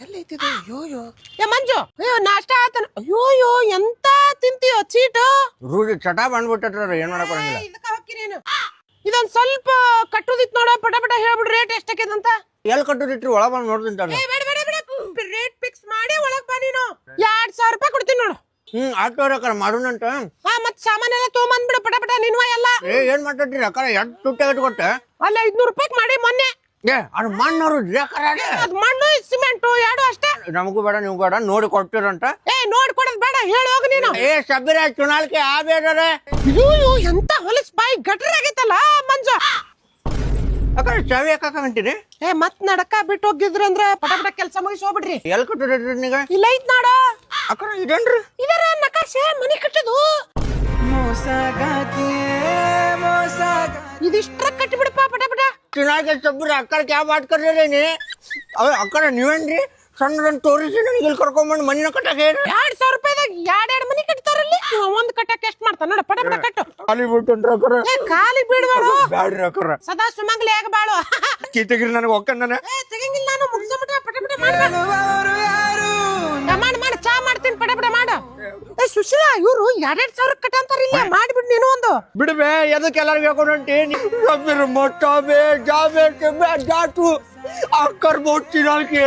ಎಲ್ಲೈತಿದು? ಅಯ್ಯೋ ಅಯ್ಯೋ ಏ ಮಂಜು ಅಯ್ಯೋ ನಾಷ್ಟ ಆತನ ಅಯ್ಯೋ ಅಯ್ಯೋ ಎಂತ ತಿಂತೀಯೋ ಚೀಟು? ರೂಢಿ ಚಟ ಬಂದ್ಬಿಟ್ಟರ ಏನ್ ಮಾಡಕ್ ಬರಂಗಿಲ್ಲ ಇದಕ್ಕ ಹಾಕಿನೇನು ಇದೊಂದ್ ಸ್ವಲ್ಪ ಕಟ್ಟುದಿತ್ ನೋಡ ಪಟ ಪಟ ಹೇಳ್ಬಿಡು ರೇಟ್ ಎಷ್ಟಕ್ಕಿದೆ ಅಂತ ಎಲ್ಲಿ ಕಟ್ಟುದಿಟ್ರಿ ಒಳ ಬಂದ್ ನೋಡ್ತೀನಿ. ಏ ಬೇಡ ಬೇಡ ಬೇಡ ರೇಟ್ ಫಿಕ್ಸ್ ಮಾಡಿ ಒಳಗ್ ಬಾ ನೀನು. ಎರಡ್ ಸಾವಿರ ರೂಪಾಯಿ ಕೊಡ್ತೀನಿ ನೋಡು. ಹ್ಮ್ ಆಟೋ ರೊಕ್ಕ ಮಾಡೋಣಂತ ಹಾ ಮತ್ ಸಾಮಾನೆಲ್ಲ ತೊಗೊಂಬಂದ್ಬಿಡು ಪಟ ಪಟ ನೀನು ಎಲ್ಲ ಏ ಏನ್ ಮಾಡ್ತೈತ್ರಿ ಅಕ್ಕಾರ ಎಷ್ಟ್ ತುಟ್ಟಿ ಕೊಟ್ಟೆ ಅಲ್ಲ ಐದ್ನೂರು ರೂಪಾಯಿ ಮಾಡಿ ಮೊನ್ನೆ. ಏ ಅದು ಮಣ್ಣು ಅಕ್ಕಾರ ಅದ್ ಮಣ್ಣು ಸಿಮೆಂಟು ಎರಡು ಅಷ್ಟೇ. ನಮಗೂ ಬೇಡ ನೀವು ಬೇಡ ನೋಡಿ ಕೊಡ್ತೀರಂತ. ಏ ನೋಡಿ ಕೊಡೋದ್ ಬೇಡ ಹೇಳಿ ಹೋಗು ನೀನು. ಏ ಸಬ್ಬಿರ ಚುನಾಲ್ಕೆ ಆ ಬೇಡರೆ ಅಯ್ಯೋ ಎಂತ ಹೊಲಸ್ ಬಾಯಿ ಗಟ್ರ ಆಗೈತಲ್ಲ ಮಂಜು. ಅಕ್ಕಾರ ಚಾವಿ ಅಂತೀರಿ ಏ ಮತ್ ನಡಕ ಬಿಟ್ಟು ಹೋಗಿದ್ರಿ ಅಂದ್ರ ಪಟ ಪಟ ಕೆಲಸ ಮುಗಿಸಿ ಹೋಗ್ಬಿಡ್ರಿ. ಎಲ್ ಕಟ್ಟುದಿಟ್ರಿ ನೀಗ ಇಲ್ಲ ಐತ್ ನೋಡ. ಅಕ್ಕಾರ ಇದೇನ್ರಿ? ಇದರ ನಕಾಶೆ ಮನಿ ಕಟ್ಟದು ಇದಿಷ್ಟ್ರ ಕಟ್ಟಿಬಿಡಪ್ಪ ಇದಿಷ್ಟ್ರ ಪಟ ಚುನಾಲ್ಕೆ ಸಬ್ಬರಿ ಅಕ್ಕಾರ ಕ್ಯಾ ಬಾಟ್ ಕರ್ರಿ ಅವ ಅಕ್ಕಾರ ನೀವೇನ್ರಿ? ಸಣ್ಣ ತೋರಿಸಿ ನನಗೆ ಇಲ್ಲಿ ಕರ್ಕೊಂಬಂದು ಮನಿನ ಕಟ್ಟಕ್ಕೆ ಎರಡ್ ಸಾವಿರ ರೂಪಾಯಿದಾಗ ಎರಡ್ ಎರಡ್ ಮನಿ ಕಟ್ತಾರಲ್ಲಿ ಒಂದ್ ಕಟ್ಟಕ್ಕೆ ಎಷ್ಟ್ ಮಾಡ್ತಾನ ನೋಡ ಪಟ ಪಟ ಕಟ್ಟು. ಖಾಲಿ ಬಿಟ್ಟನ್ರಿ ಅಕ್ಕಾರ. ಏ ಖಾಲಿ ಬಿಡ್ಬೇಡು. ಬ್ಯಾಡ್ರಿ ಅಕ್ಕರ. ಸದಾ ಸುಮಂಗ್ಲಿ ಆಗ ಬಾಳು. ಕಿತ್ತಗಿರಿ ನನಗೆ ಒಕ್ಕಂದನೆ ಏ ತೆಗಿಂಗಿಲ್ಲ ನಾನು. ಮುಗ್ಸಬಿಟ್ಟ ಪಟ ಪಟ ಮಾಡ. ಮಾಡ ಮಾಡ. ಚಾ ಮಾಡ್ತೀನಿ. ಪಟ ಪಟ ಮಾಡ. ಏ ಸುಶೀಲಾ ಇವ್ರು ಎರಡ್ ಸಾವಿರ ಕಟ್ಟಂತಾರ ಇಲ್ಲ ಒಂದು ಬಿಡ್ಬೆ ಎದಕ್ಕೆ ಎಲ್ಲರಿಗೂ ಹಾಕೊಂಡಂಟಿ ಸಬ್ಬಿರ ಮೊಟ್ಟ ಬೇ ಜಾಬೆ ಕೆಮ್ಮೆ ಜಾಟು ಅಕ್ಕರ್ ಬೋಟ್ ಚಿನಾಲ್ಕೆ